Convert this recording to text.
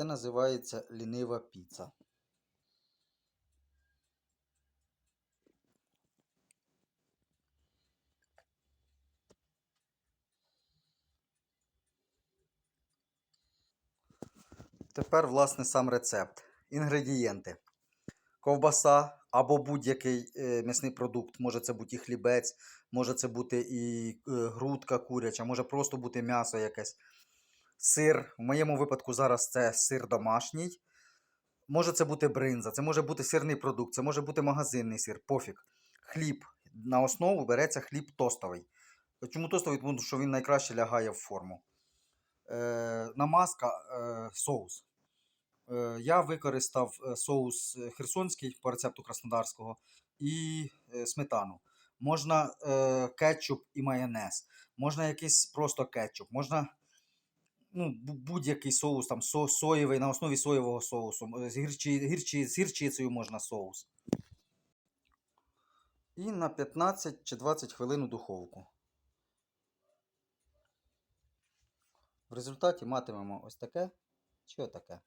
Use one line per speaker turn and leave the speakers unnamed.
Це називається лінива піца. Тепер, власне, сам рецепт. Інгредієнти. Ковбаса або будь-який е, м'ясний продукт. Може це бути і хлібець, може це бути і е, грудка куряча, може просто бути м'ясо якесь. Сир. В моєму випадку зараз це сир домашній. Може це бути бринза, це може бути сирний продукт, це може бути магазинний сир, пофіг. Хліб. На основу береться хліб тостовий. Чому тостовий? Тому що він найкраще лягає в форму. Е, намазка, е, соус. Е, я використав е, соус херсонський по рецепту краснодарського і е, сметану. Можна е, кетчуп і майонез, можна якийсь просто кетчуп, можна ну, будь-який соус, там со, соєвий на основі соєвого соусу, з, гірчі, гірчі, з гірчицею можна соус. І на 15 чи 20 хвилин у духовку. В результаті матимемо ось таке чи отаке.